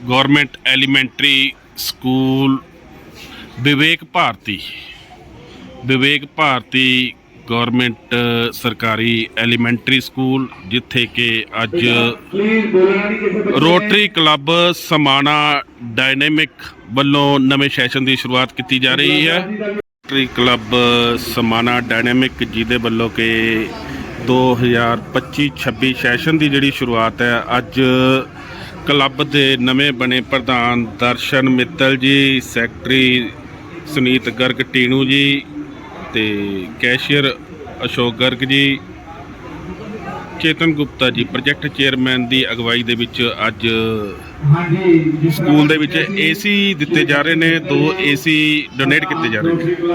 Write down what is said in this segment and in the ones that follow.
Government elementary school Vivek Bharti Vivek Bharti government ਸਰਕਾਰੀ elementary school ਜਿੱਥੇ ਕਿ ਅੱਜ। ਰੋਟਰੀ ਕਲੱਬ ਸਮਾਣਾ ਡਾਇਨਾਮਿਕ ਵੱਲੋਂ ਨਵੇਂ ਸੈਸ਼ਨ ਦੀ ਸ਼ੁਰੂਆਤ ਕੀਤੀ ਜਾ ਰਹੀ ਹੈ ਰੋਟਰੀ ਕਲੱਬ ਸਮਾਣਾ ਡਾਇਨਾਮਿਕ ਜਿਹਦੇ ਵੱਲੋਂ ਕਿ 2025-26 ਸੈਸ਼ਨ ਦੀ ਜਿਹੜੀ ਸ਼ੁਰੂਆਤ ਹੈ ਅੱਜ ਕਲੱਬ ਦੇ ਨਵੇਂ ਬਣੇ ਪ੍ਰਧਾਨ ਦਰਸ਼ਨ ਮਿੱਤਲ ਜੀ ਸੈਕਟਰੀ ਸੁਨੀਤ ਗਰਗ ਟੀਨੂ ਜੀ ਤੇ ਕੈਸ਼ੀਅਰ ਅਸ਼ੋਕ ਗਰਗ ਜੀ ਚੇਤਨ ਗੁਪਤਾ ਜੀ ਪ੍ਰੋਜੈਕਟ ਚੇਅਰਮੈਨ ਦੀ ਅਗਵਾਈ ਦੇ ਵਿੱਚ ਅੱਜ ਸਕੂਲ ਦੇ ਵਿੱਚ ਏਸੀ ਦਿੱਤੇ ਜਾ ਰਹੇ ਨੇ ਦੋ ਏਸੀ ਡੋਨੇਟ ਕੀਤੇ ਜਾ ਰਹੇ ਨੇ।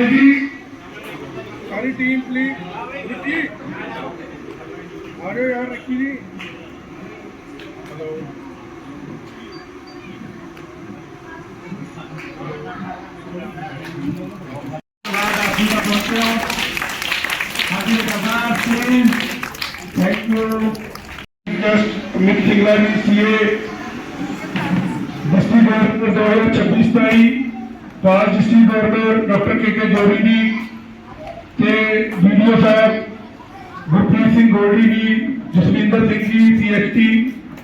रेडी सारी टीम प्लीज रिक्की आ रहे हो यार Ricky ji hello thank you just Amit Singla ji CA district Raj governor doctor K K Jori ji ਤੇ ਵੀਡੀਓ ਸਾਹਿਬ ਗੁਰਪ੍ਰੀਤ ਸਿੰਘ ਗੋਲਡੀ ਜੀ, ਜਸਵਿੰਦਰ ਸਿੰਘ ਜੀ ਸੀਐਸਟੀ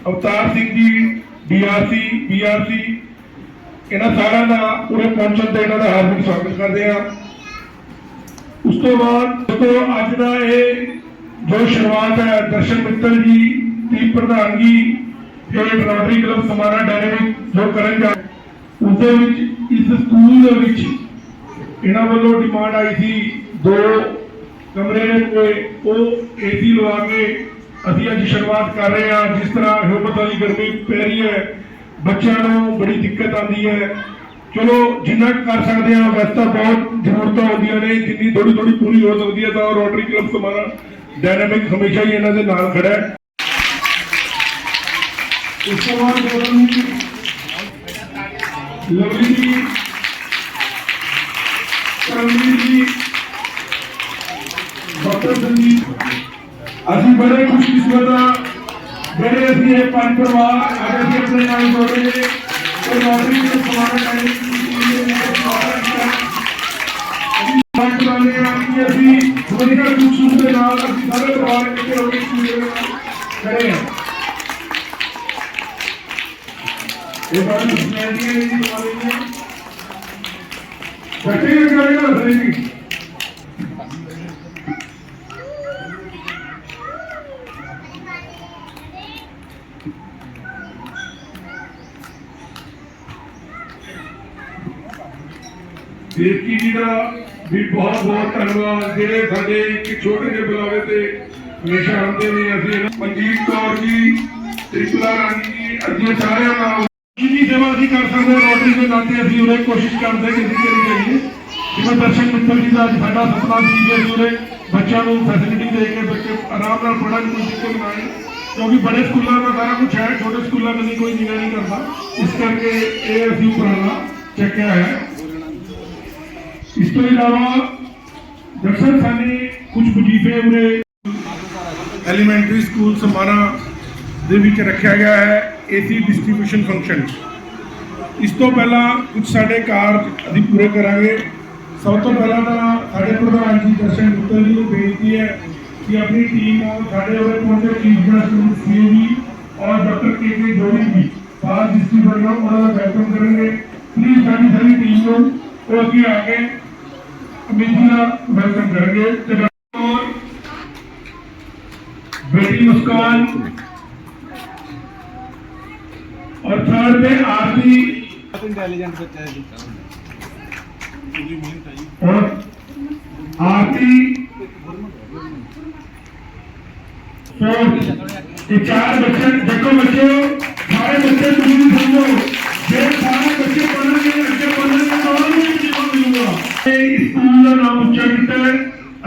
ਅਵਤਾਰ ਸਿੰਘ ਜੀ ਡੀਆਰਸੀ ਬੀਆਰਸੀ ਇਹਨਾਂ ਸਾਰਿਆਂ ਦਾ ਉਰੇ ਪਹੁੰਚਣ ਤੇ ਇਹਨਾਂ ਦਾ ਹਾਰਦਿਕ ਸਵਾਗਤ ਕਰਦੇ ਆ ਉਸ ਤੋਂ ਬਾਅਦ ਤੋਂ ਅੱਜ ਦਾ ਇਹ ਜੋ ਸ਼ੁਰੂਆਤ ਹੈ, ਦਰਸ਼ਨ ਮਿੱਤਲ ਜੀ ਦੀ ਪ੍ਰਧਾਨਗੀ ਹੇਠ ਰੋਟਰੀ ਕਲੱਬ ਸਮਾਣਾ ਡਾਇਨਾਮਿਕ ਜੋ ਕਰਨ ਜਾ ਉਸ ਦੇ ਵਿੱਚ ਇਸ ਸਕੂਲ ਦੇ ਵਿੱਚ ਇਹਨਾਂ ਵੱਲੋਂ ਡਿਮਾਂਡ ਆਈ ਸੀ ਦੋ ਕਮਰੇ ਨੇ ਕੋਈ ਉਹ ਏਸੀ ਲਵਾ ਕੇ ਅਸੀਂ ਅੱਜ ਸ਼ੁਰੂਆਤ ਕਰ ਰਹੇ ਹਾਂ। ਜਿਸ ਤਰ੍ਹਾਂ ਹਿੰਮਤ ਵਾਲੀ ਗਰਮੀ ਪੈ ਰਹੀ ਹੈ, ਬੱਚਿਆਂ ਨੂੰ ਬੜੀ ਦਿੱਕਤ ਆਉਂਦੀ ਹੈ। ਚਲੋ, ਜਿੰਨਾ ਕਰ ਸਕਦੇ ਹਾਂ, ਵੈਸੇ ਤਾਂ ਬਹੁਤ ਜ਼ਰੂਰਤਾਂ ਹੁੰਦੀਆਂ ਨੇ। ਜਿੰਨੀ ਥੋੜੀ ਥੋੜੀ ਪੂਰੀ ਹੋ ਸਕਦੀ ਹੈ, ਤਾਂ ਰੋਟਰੀ ਕਲੱਬ ਸਮਾਣਾ ਡਾਇਨਾਮਿਕ ਹਮੇਸ਼ਾ ਹੀ ਇਹਨਾਂ ਦੇ ਨਾਲ ਖੜਾ ਹੈ। ਉਸ ਤੋਂ ਬਾਅਦ ਲਵਲੀ ਜੀ ਕਰਮਜੀਤ ਜੀ, ਡਾਕਟਰ ਸੰਦੀਪ। ਅਸੀਂ ਬੜੇ ਖੁਸ਼ਕਿਸਮਤ ਹਾਂ, ਜਿਹੜੇ ਅਸੀਂ ਇਹ ਪੰਜ ਪਰਿਵਾਰ, ਅੱਜ ਅਸੀਂ ਆਪਣੇ ਨਾਲ ਜੋੜੇ ਤੇ ਨੌਕਰੀ ਦੇ ਸਮਾਨ ਲੈਣੇ ਅਸੀਂ ਵਧੀਆ ਦੁੱਖ ਸੁੱਖ ਦੇ ਨਾਲ ਅਸੀਂ ਸਾਰੇ ਪਰਿਵਾਰ ਇਕੱਠੇ ਹੋ ਕੇ ਸਕੂਲ ਇਹ ਬਾਰੇ ਸੁਣਾਈਏ ਜੀ ਤੁਹਾਡੇ ਬੱਚੇ ਇਹ ਕਰੇਗਾ ਸਹੀ ਦੇਵਕੀ ਜੀ ਦਾ ਵੀ ਬਹੁਤ ਬਹੁਤ ਧੰਨਵਾਦ। ਜਿਹੜੇ ਸਾਡੇ ਇੱਕ ਛੋਟੇ ਜਿਹੇ ਬੁਲਾਵੇ ਤੇ ਹਮੇਸ਼ਾ ਆਉਂਦੇ ਨੇ, ਅਸੀਂ ਮਨਜੀਤ ਕੌਰ ਜੀ, ਤ੍ਰਿਪਲਾ ਰਾਣੀ ਜੀ ਅੱਗੇ ਸਾਰਿਆਂ ਨਾਲ ਜਿੰਨੀ ਸੇਵਾ ਅਸੀਂ ਕਰ ਸਕਦੇ ਹਾਂ ਰੋਟਰੀ ਦੇ ਨਾਤੇ ਅਸੀਂ ਉਰੇ ਕੋਸ਼ਿਸ਼ ਕਰਦੇ ਕਿ ਅਸੀਂ ਕਰੀ ਜਾਈਏ ਜਿਵੇਂ ਦਰਸ਼ਨ ਮਿੱਤਲ ਜੀ ਦਾ ਅੱਜ ਸਾਡਾ ਸੁਪਨਾ ਸੀ ਕਿ ਅਸੀਂ ਉਰੇ ਬੱਚਿਆਂ ਨੂੰ ਫੈਸਿਲਿਟੀ ਦੇ ਕੇ ਬੱਚੇ ਆਰਾਮ ਨਾਲ ਪੜ੍ਹਨ ਕੋਈ ਦਿੱਕਤ ਨਾ ਆਏ ਕਿਉਂਕਿ ਬੜੇ ਸਕੂਲਾਂ ਦਾ ਸਾਰਾ ਕੁਝ ਹੈ ਛੋਟੇ ਸਕੂਲਾਂ ਦਾ ਨਹੀਂ ਕੋਈ ਨਿਗਰਾਨੀ ਨਹੀਂ ਕਰਦਾ ਇਸ ਕਰਕੇ ਇਹ ਅਸੀਂ ਉਪਰਾਲਾ ਚੱਕਿਆ ਹੈ ਇਸ ਤੋਂ ਇਲਾਵਾ ਦਰਸ਼ਨ ਸਾਨੇ ਕੁਝ ਵਜ਼ੀਫੇ ਉਰੇ ਐਲੀਮੈਂਟਰੀ ਸਕੂਲ ਸਮਾਣਾ ਦੇ ਵਿੱਚ ਰੱਖਿਆ ਗਿਆ ਹੈ ਏਸੀ ਡਿਸਟ੍ਰੀਬਿਊਸ਼ਨ ਫੰਕਸ਼ਨ ਇਸ ਤੋਂ ਪਹਿਲਾਂ ਕੁਝ ਸਾਡੇ ਕਾਰਜ ਅਸੀਂ ਪੂਰੇ ਕਰਾਂਗੇ ਸਭ ਤੋਂ ਪਹਿਲਾਂ ਤਾਂ ਸਾਡੇ ਪ੍ਰਧਾਨ ਜੀ ਦਰਸ਼ਨ ਗੁਪਤਾ ਜੀ ਨੂੰ ਬੇਨਤੀ ਹੈ ਕਿ ਆਪਣੀ ਟੀਮ ਨੂੰ ਸਾਡੇ ਹੋਏ ਪਹੁੰਚੇ ਚੀਫ ਗੈਸਟ ਮਿਸਟਰੀ ਜੀ ਔਰ ਡਾਕਟਰ ਕੇ ਕੇ ਜੋੜੀ ਜੀ ਬਾਹਰ ਡਿਸਟ੍ਰਿਕਟ ਵੱਲੋਂ ਉਹਨਾਂ ਦਾ ਵੈਲਕਮ ਕਰਨਗੇ ਪਲੀਜ਼ ਸਾਡੀ ਸਾਰੀ ਟੀਮ ਨੂੰ ਉਹ ਅੱਗੇ ਆ ਕੇ ਕਮੇਟੀ ਦਾ ਵੈਲਕਮ ਕਰਨਗੇ ਤੇ ਡਾਕਟਰ ਬੇਟੀ ਮੁਸਕਾਨ और थर्ड पे आरती ਇੰਟੈਲੀਜੈਂਟ ਬੱਚਾ ਹੈ ਜੀ। ਪੂਰੀ ਮਿਹਨਤ ਹੈ ਜੀ ਆਰਤੀ ਸੋ ਇਹ ਚਾਰ ਬੱਚੇ ਦੇਖੋ ਬੱਚਿਓ ਸਾਰੇ ਬੱਚੇ ਤੁਸੀਂ ਵੀ ਸਮਝੋ ਜੇ ਸਾਰੇ ਬੱਚੇ ਪੜਨਗੇ ਅੱਗੇ ਪੜਨਗੇ ਤਾਂ ਉਹਨਾਂ ਨੂੰ ਜੀਵਨ ਮਿਲੂਗਾ। ਇਹ ਸਕੂਲ ਦਾ ਨਾਮ ਉੱਚਾ ਕੀਤਾ ਹੈ।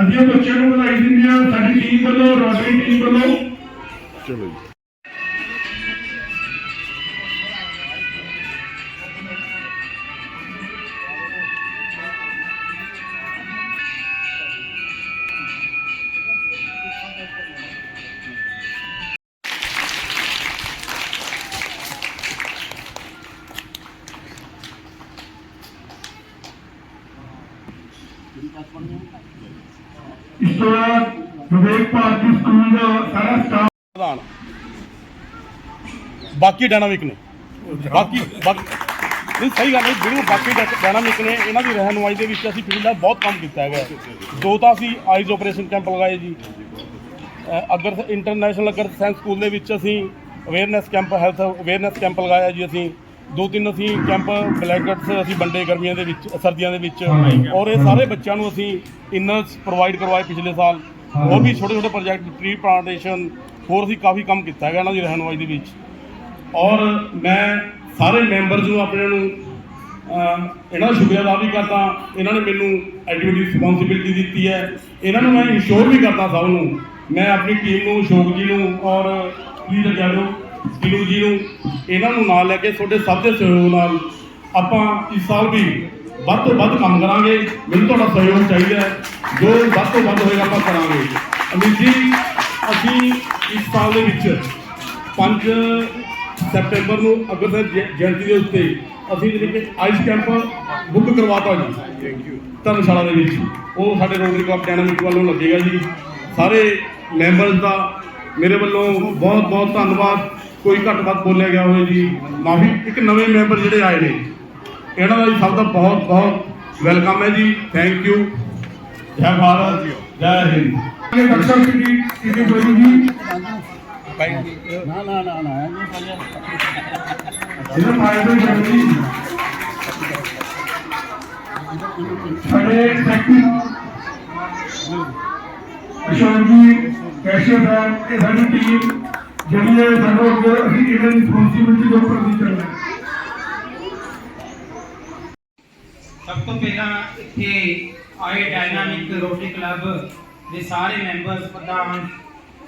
ਅਸੀਂ ਬੱਚਿਆਂ ਨੂੰ ਵਧਾਈ ਦਿੰਦੇ ਹਾਂ। ਸਾਡੀ ਟੀਮ ਵੱਲੋਂ ਰੋਟਰੀ ਟੀਮ ਵੱਲੋਂ। ਚਲੋ ਜੀ। ਇਸ ਤੋਂ ਬਾਅਦ ਵਿਵੇਕ ਭਾਰਤੀ ਸਕੂਲ ਦਾ ਸਾਰਾ ਸਟਾਫ ਪ੍ਰਧਾਨ ਬਾਕੀ ਡਾਇਨਾਮਿਕ ਨੇ। ਬਾਕੀ ਬਾਕੀ ਨਹੀਂ, ਸਹੀ ਗੱਲ ਹੈ ਬਿਲਕੁਲ ਬਾਕੀ ਡਾਇਨਾਮਿਕ ਨੇ, ਇਹਨਾਂ ਦੀ ਰਹਿਨੁਮਾਈ ਦੇ ਵਿੱਚ ਅਸੀਂ ਫੀਲਡ ਦਾ ਬਹੁਤ ਕੰਮ ਕੀਤਾ ਹੈਗਾ। ਦੋ ਤਾਂ ਅਸੀਂ ਆਈਜ਼ ਆਪਰੇਸ਼ਨ ਕੈਂਪ ਲਗਾਏ ਜੀ। ਅਗਰ ਇੰਟਰਨੈਸ਼ਨਲ ਅਗਰ ਸਾਇੰਸ ਸਕੂਲ ਦੇ ਵਿੱਚ ਅਸੀਂ awareness camp health awareness camp ਲਗਾਇਆ ਜੀ ਅਸੀਂ। ਦੋ ਤਿੰਨ ਅਸੀਂ ਕੈਂਪ ਬਲੈਂਕਟਸ ਅਸੀਂ ਵੰਡੇ ਗਰਮੀਆਂ ਦੇ ਵਿੱਚ ਸਰਦੀਆਂ ਦੇ ਵਿੱਚ। ਔਰ ਇਹ ਸਾਰੇ ਬੱਚਿਆਂ ਨੂੰ ਅਸੀਂ ਇਨਰਸ ਪ੍ਰੋਵਾਈਡ ਕਰਵਾਏ ਪਿਛਲੇ ਸਾਲ। ਹੋਰ ਵੀ ਛੋਟੇ ਛੋਟੇ ਪ੍ਰੋਜੈਕਟ ਟ੍ਰੀ ਪਲਾਂਟੇਸ਼ਨ ਹੋਰ ਅਸੀਂ ਕਾਫੀ ਕੰਮ ਕੀਤਾ ਹੈਗਾ ਇਹਨਾਂ ਦੀ ਰਹਿਨੁਮਾਈ ਦੇ ਵਿੱਚ। ਔਰ ਮੈਂ ਸਾਰੇ ਮੈਂਬਰਸ ਨੂੰ ਆਪਣੇ ਨੂੰ ਇਹਨਾਂ ਦਾ ਸ਼ੁਕਰੀਆ ਅਦਾ ਵੀ ਕਰਦਾ। ਇਹਨਾਂ ਨੇ ਮੈਨੂੰ ਐਕਟੀਵਿਟੀ ਰਿਸਪੌਂਸਿਬਿਲਟੀ ਦਿੱਤੀ ਹੈ। ਇਹਨਾਂ ਨੂੰ ਮੈਂ ਇੰਸ਼ੋਰ ਵੀ ਕਰਦਾ ਸਭ ਨੂੰ। ਮੈਂ ਆਪਣੀ ਟੀਮ ਨੂੰ ਸ਼ੋਕ ਜੀ ਨੂੰ ਔਰ ਪਲੀਜ਼ ਅੱਗੇ ਆਜੋ ਕਿਲੂ ਜੀ ਨੂੰ ਇਹਨਾਂ ਨੂੰ ਨਾਲ ਲੈ ਕੇ ਤੁਹਾਡੇ ਸਭ ਦੇ ਸਹਿਯੋਗ ਨਾਲ ਆਪਾਂ ਇਸ ਸਾਲ ਵੀ ਵੱਧ ਤੋਂ ਵੱਧ ਕੰਮ ਕਰਾਂਗੇ। ਮੈਨੂੰ ਤੁਹਾਡਾ ਸਹਿਯੋਗ ਚਾਹੀਦਾ ਜੋ ਵੱਧ ਤੋਂ ਵੱਧ ਹੋਏਗਾ ਆਪਾਂ ਕਰਾਂਗੇ। ਅਮਿਤ ਜੀ ਅਸੀਂ ਇਸ ਸਾਲ ਦੇ ਵਿੱਚ 5 ਸੈਪਟੈਂਬਰ ਨੂੰ ਅਗਰ ਜਯੰਤੀ ਦੇ ਉੱਤੇ ਅਸੀਂ ਜਿਹੜੇ ਕਿ ਆਈਸ ਕੈਂਪ ਬੁੱਕ ਕਰਵਾਤਾ ਜੀ। ਥੈਂਕ ਯੂ ਧਰਮਸ਼ਾਲਾ ਦੇ ਵਿੱਚ। ਉਹ ਸਾਡੇ ਰੋਟਰੀ ਕਲੱਬ ਡਾਇਨਾਮਿਕ ਵੱਲੋਂ ਲੱਗੇਗਾ ਜੀ। ਸਾਰੇ ਮੈਂਬਰਸ ਦਾ ਮੇਰੇ ਵੱਲੋਂ ਬਹੁਤ ਬਹੁਤ ਧੰਨਵਾਦ। ਕੋਈ ਘੱਟ ਵੱਧ ਬੋਲਿਆ ਗਿਆ ਹੋਵੇ ਜੀ ਮਾਫੀ ਇੱਕ ਨਵੇਂ ਮੈਂਬਰ ਜਿਹੜੇ ਆਏ ਨੇ। ਇਹਨਾਂ ਦਾ ਜੀ ਸਭ ਦਾ ਬਹੁਤ ਬਹੁਤ ਵੈਲਕਮ ਹੈ ਜੀ। ਥੈਂਕ ਯੂ ਜੈ ਭਾਰਤ ਜੈ। ਹਿੰਦ। ਇਹ ਕੈਸ਼ੀਅਰ ਸਾਹਿਬ ਇਹ ਸਾਡੀ ਟੀਮ ਜਿਹੜੀ ਹੈ ਸਾਨੂੰ ਅੱਗੇ ਅਸੀਂ ਇਹਨਾਂ ਦੀ ਰਿਸਪੌਂਸਿਬਿਲਟੀ ਦੇ ਉੱਪਰ ਦੀ ਚੱਲਣਾ ਹੈ ਸਭ ਤੋਂ ਪਹਿਲਾਂ ਇੱਥੇ ਆਏ ਡਾਇਨਾਮਿਕ ਰੋਟਰੀ ਕਲੱਬ ਦੇ ਸਾਰੇ ਮੈਂਬਰਸ ਪ੍ਰਧਾਨ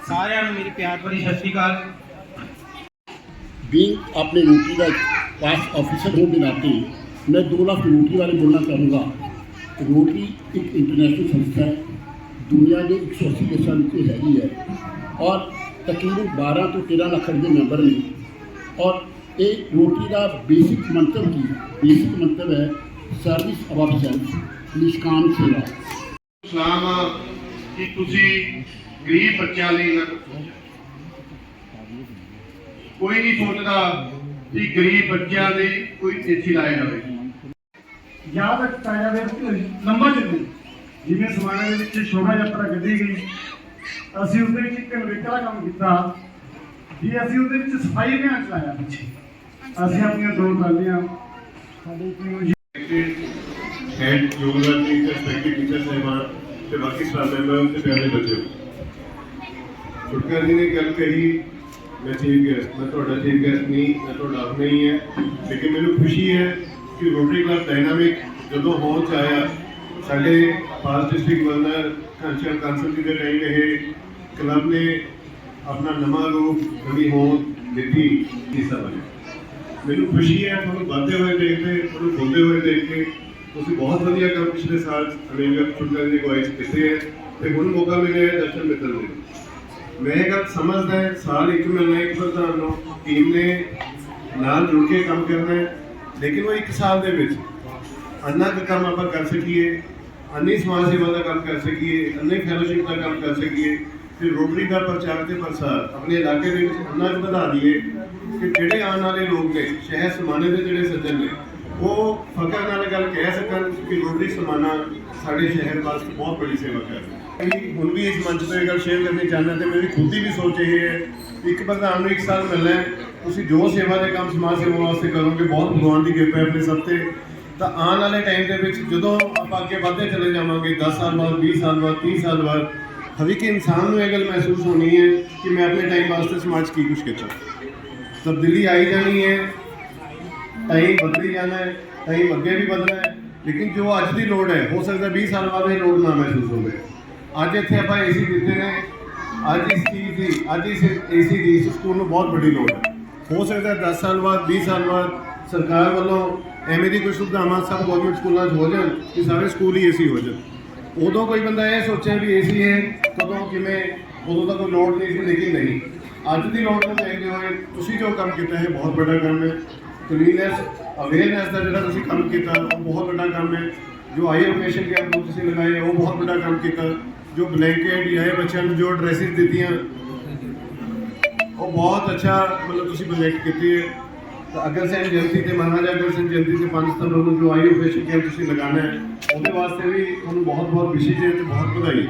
ਸਾਰਿਆਂ ਨੂੰ ਮੇਰੀ ਪਿਆਰ ਭਰੀ ਸਤਿ ਸ਼੍ਰੀ ਅਕਾਲ बीइंग अपने रोटी का पास ऑफिसर होने के नाते मैं दो लाख रोटी बारे बोलना चाहूँगा रोटरी एक इंटरनेशनल संस्था है दुनिया के एक सौ अस्सी देशों में हैगी है और ਤਕਰੀਬਨ 12 ਤੋਂ 13 ਲੱਖ ਦੇ ਮੈਂਬਰ ਨੇ। ਔਰ ਇਹ ਰੋਟੀ ਦਾ ਬੇਸਿਕ ਮੰਤਵ ਕੀ ਬੇਸਿਕ ਮੰਤਵ ਹੈ ਸਰਵਿਸ ਅਬਵ ਸੈਲਫ ਨਿਸ਼ਕਾਮ ਸੇਵਾ। ਸਲਾਮ ਕਿ ਤੁਸੀਂ ਗਰੀਬ ਬੱਚਿਆਂ ਲਈ ਨਾ ਕੋਈ ਨਹੀਂ ਸੋਚਦਾ ਕਿ ਗਰੀਬ ਬੱਚਿਆਂ ਦੇ ਕੋਈ ਤੇਥੀ ਲਾਇਆ ਜਾਵੇ। ਯਾਦ ਰੱਖਿਆ ਜਾਵੇ ਲੰਮਾ ਜਿੰਦਗੀ ਜਿਵੇਂ ਸਮਾਜ ਦੇ ਵਿੱਚ ਛੋੜਾ ਜਿਹਾ ਪਰ ਗੱਡੀ ਗਈ ਅਸੀਂ ਉਹਦੇ ਵਿੱਚ ਇੱਕ ਨਵੇਕਲਾ ਕੰਮ ਕੀਤਾ। ਜੀ ਅਸੀਂ ਉਹਦੇ ਵਿੱਚ ਸਫ਼ਾਈ ਅਭਿਆਨ ਚਲਾਇਆ ਪਿੱਛੇ। ਅਸੀਂ ਆਪਣੀਆਂ ਦੋ ਟਰਾਲੀਆਂ, ਸਾਡੇ ਟੀਮ ਹੈਡ ਯੋਗਾ ਦੀ ਰਿਸਪੈਕਟਿਵ ਟੀਚਰ ਸਾਹਿਬਾਨ ਤੇ ਬਾਕੀ ਸਟਾਫ ਮੈਂਬਰ ਤੇ ਪਿਆਰੇ ਬੱਚਿਓ ਗੁਰਕਰ ਜੀ ਨੇ ਗੱਲ ਕਹੀ, ਮੈਂ ਚੀਫ ਗੈਸਟ ਮੈਂ ਤੁਹਾਡਾ ਚੀਫ ਗੈਸਟ ਨਹੀਂ, ਮੈਂ ਤੁਹਾਡਾ ਆਪਣਾ ਹੀ ਹੈ। ਲੇਕਿਨ ਮੈਨੂੰ ਖੁਸ਼ੀ ਹੈ ਕਿ ਰੋਟਰੀ ਕਲੱਬ ਡਾਇਨਾਮਿਕ ਜਦੋਂ ਹੋਂਦ 'ਚ ਆਇਆ ਸਾਡੇ ਪਾਸ ਡਿਸਟ੍ਰਿਕਟ ਗਵਰਨਰ ਕੰਚਨ ਕਾਂਸਲ ਜੀ ਦੇ ਟਾਈਮ ਇਹ ਕਲੱਬ ਨੇ ਆਪਣਾ ਨਵਾਂ ਰੂਪ, ਨਵੀਂ ਹੋਂਦ ਦਿੱਤੀ ਹਿੱਸਾ ਬਣਿਆ ਮੈਨੂੰ ਖੁਸ਼ੀ ਹੈ, ਤੁਹਾਨੂੰ ਵੱਧਦੇ ਹੋਏ ਦੇਖ ਕੇ, ਤੁਹਾਨੂੰ ਬੋਲਦੇ ਹੋਏ ਦੇਖ ਕੇ, ਤੁਸੀਂ ਬਹੁਤ ਵਧੀਆ ਕੰਮ ਪਿਛਲੇ ਸਾਲ ਅਮੇਰੀਕਾ ਚੁਣਨ ਦੀ ਅਗਵਾਈ 'ਚ ਕੀਤੇ ਹੈ ਤੇ ਹੁਣ ਮੌਕਾ ਮਿਲਿਆ ਹੈ ਦਰਸ਼ਨ ਮਿੱਤਰ ਦੇ ਮੈਂ ਇਹ ਗੱਲ ਸਮਝਦਾ ਹੈ, ਸਾਲ ਇੱਕ ਮਿਲਣਾ ਇੱਕ ਪ੍ਰਧਾਨ ਨੂੰ, ਟੀਮ ਨੇ ਨਾਲ ਜੁੜ ਕੇ ਕੰਮ ਕਰਨਾ ਹੈ, ਲੇਕਿਨ ਉਹ ਇੱਕ ਸਾਲ ਦੇ ਵਿੱਚ ਅੰਨਾ ਕੁ ਕੰਮ ਆਪਾਂ ਕਰ ਸਕੀਏ, ਅੰਨੀ ਸਮਾਜ ਸੇਵਾ ਦਾ ਕੰਮ ਕਰ ਸਕੀਏ, ਅੰਨੇ ਫੈਲੋਸ਼ਿਪ ਦਾ ਕੰਮ ਕਰ ਸਕੀਏ ਕਿ ਰੋਟਰੀ ਦਾ ਪ੍ਰਚਾਰ ਤੇ ਪ੍ਰਸਾਰ ਆਪਣੇ ਇਲਾਕੇ ਦੇ ਵਿੱਚ ਅੰਨਾ ਕੁ ਵਧਾ ਦਈਏ ਕਿ ਜਿਹੜੇ ਆਉਣ ਵਾਲੇ ਲੋਕ ਨੇ, ਸ਼ਹਿਰ ਸਮਾਨੇ ਦੇ ਜਿਹੜੇ ਸੱਜਣ ਨੇ, ਉਹ ਫਕਰ ਨਾਲ ਗੱਲ ਕਹਿ ਸਕਣ ਕਿ ਰੋਟਰੀ ਸਮਾਨਾ ਸਾਡੇ ਸ਼ਹਿਰ ਵਾਸਤੇ ਬਹੁਤ ਬੜੀ ਸੇਵਾ ਕਰ ਰਿਹਾ ਹੈ। ਹੁਣ ਵੀ ਇਸ ਮੰਚ ਤੋਂ ਇਹ ਗੱਲ ਸ਼ੇਅਰ ਕਰਨੀ ਚਾਹੁੰਦਾ ਤੇ ਮੇਰੀ ਖੁਦ ਦੀ ਵੀ ਸੋਚ ਇਹ ਹੈ ਇੱਕ ਪ੍ਰਧਾਨ ਨੂੰ ਇੱਕ ਸਾਲ ਮਿਲਣਾ ਤੁਸੀਂ ਜੋ ਸੇਵਾ ਦੇ ਕੰਮ ਸਮਾਜ ਸੇਵਾ ਵਾਸਤੇ ਕਰੋਗੇ, ਬਹੁਤ ਭਗਵਾਨ ਦੀ ਕਿਰਪਾ ਹੈ ਆਪਣੇ ਸਭ ਤੇ। ਤਾਂ ਆਉਣ ਵਾਲੇ ਟਾਈਮ ਦੇ ਵਿੱਚ ਜਦੋਂ ਆਪਾਂ ਅੱਗੇ ਵਧਦੇ ਚਲੇ ਜਾਵਾਂਗੇ 10 ਸਾਲ ਬਾਅਦ 20 ਸਾਲ ਬਾਅਦ 30 ਸਾਲ ਬਾਅਦ ਹਰ ਇੱਕ ਇਨਸਾਨ ਨੂੰ ਇਹ ਗੱਲ ਮਹਿਸੂਸ ਹੋਣੀ ਹੈ ਕਿ ਮੈਂ ਆਪਣੇ ਟਾਈਮ ਵਾਸਤੇ ਸਮਾਜ 'ਚ ਕੀ ਕੁਝ ਕੀਤਾ। ਤਬਦੀਲੀ ਆਈ ਜਾਣੀ ਹੈ ਟਾਈਮ ਬਦਲੀ ਜਾਣਾ ਹੈ ਟਾਈਮ ਅੱਗੇ ਵੀ ਵਧਣਾ ਹੈ, ਲੇਕਿਨ ਜੋ ਅੱਜ ਦੀ ਲੋੜ ਹੈ, ਹੋ ਸਕਦਾ 20 ਸਾਲ ਬਾਅਦ ਇਹ ਲੋੜ ਨਾ ਮਹਿਸੂਸ ਹੋਵੇ। ਅੱਜ ਇੱਥੇ ਆਪਾਂ ਏਸੀ ਦਿੱਤੇ ਨੇ, ਅੱਜ ਇਸ ਚੀਜ਼ ਦੀ, ਅੱਜ ਇਸ ਏਸੀ ਦੀ ਇਸ ਸਕੂਲ ਨੂੰ ਬਹੁਤ ਵੱਡੀ ਲੋੜ ਹੈ। ਹੋ ਸਕਦਾ 10 ਸਾਲ ਬਾਅਦ 20 ਸਾਲ ਬਾਅਦ ਸਰਕਾਰ ਵੱਲੋਂ ਐਵੇਂ ਦੀ ਕੋਈ ਸੁਵਿਧਾਵਾਂ ਸਭ ਗਵਰਨਮੈਂਟ ਸਕੂਲਾਂ 'ਚ ਹੋ ਜਾਣ ਕਿ ਸਾਰੇ ਸਕੂਲ ਹੀ ਏਸੀ ਹੋ ਜਾਣ। ਉਦੋਂ ਕੋਈ ਬੰਦਾ ਇਹ ਸੋਚਿਆ ਵੀ ਏਸੀ ਹੈ, ਕਦੋਂ ਕਿਵੇਂ, ਉਦੋਂ ਤਾਂ ਕੋਈ ਲੋੜ ਨਹੀਂ ਸੀ, ਲੇਕਿਨ ਨਹੀਂ। ਅੱਜ ਦੀ ਲੋੜ ਨੂੰ ਦੇਖਦੇ ਹੋਏ ਤੁਸੀਂ ਜੋ ਕੰਮ ਕੀਤਾ ਹੈ ਬਹੁਤ ਵੱਡਾ ਕੰਮ ਹੈ। ਕਲੀਨੈਸ ਅਵੇਅਰਨੈਸ ਦਾ ਜਿਹੜਾ ਤੁਸੀਂ ਕੰਮ ਕੀਤਾ, ਉਹ ਬਹੁਤ ਵੱਡਾ ਕੰਮ ਹੈ। ਜੋ ਆਈ ਐਜੂਕੇਸ਼ਨ ਕੈਂਪ ਨੂੰ ਤੁਸੀਂ ਲਗਾਏ, ਉਹ ਬਹੁਤ ਵੱਡਾ ਕੰਮ ਕੀਤਾ। ਜੋ ਬਲੈਂਕਟ ਜਾਂ ਬੱਚਿਆਂ ਨੂੰ ਜੋ ਡਰੈਸਿਸ ਦਿੱਤੀਆਂ, ਉਹ ਬਹੁਤ ਅੱਛਾ ਮਤਲਬ ਤੁਸੀਂ ਪ੍ਰੋਜੈਕਟ ਕੀਤੀ ਹੈ। ਅਗਰ ਸਿੰਘ ਜਯੰਤੀ ਤੇ ਮਹਾਰਾਜਾ ਅਗਰ ਸਿੰਘ ਜਯੰਤੀ ਤੇ ਪੰਜ ਸਤੰਬਰ ਨੂੰ ਜੋ ਆਈ ਐਜੂਕੇਸ਼ਨ ਕੈਂਪ ਤੁਸੀਂ ਲਗਾਉਣਾ ਹੈ, ਉਹਦੇ ਵਾਸਤੇ ਵੀ ਤੁਹਾਨੂੰ ਬਹੁਤ ਬਹੁਤ ਵਿਸ਼ੇਸ਼ ਹੈ ਤੇ ਬਹੁਤ ਵਧਾਈ।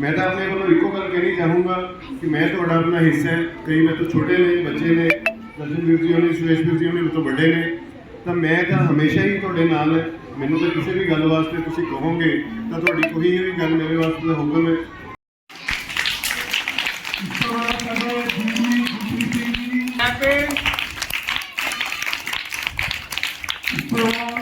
ਮੈਂ ਤਾਂ ਆਪਣੇ ਵੱਲੋਂ ਇੱਕੋ ਗੱਲ ਕਹਿਣੀ ਚਾਹੂੰਗਾ ਕਿ ਮੈਂ ਤੁਹਾਡਾ ਆਪਣਾ ਹਿੱਸਾ ਹੈ। ਕਈ ਮੇਰੇ ਤੋਂ ਛੋਟੇ ਨੇ, ਬੱਚੇ ਨੇ, ਦਰਸ਼ਨ ਵੀਰ ਜੀ ਹੋਣੀ, ਸੁਰੇਸ਼ ਵੀਰ ਜੀ ਹੋਣੀ ਮੇਰੇ ਤੋਂ ਵੱਡੇ ਨੇ। ਤਾਂ ਮੈਂ ਤਾਂ ਹਮੇਸ਼ਾ ਹੀ ਤੁਹਾਡੇ ਨਾਲ ਹੈ। ਮੈਨੂੰ ਤਾਂ ਕਿਸੇ ਵੀ ਗੱਲ ਵਾਸਤੇ ਤੁਸੀਂ ਕਹੋਗੇ, ਤਾਂ ਤੁਹਾਡੀ ਕੋਈ ਵੀ ਗੱਲ ਮੇਰੇ ਵਾਸਤੇ ਦਾ ਹੁਕਮ ਹੈ ਹੈਪੀ Yeah.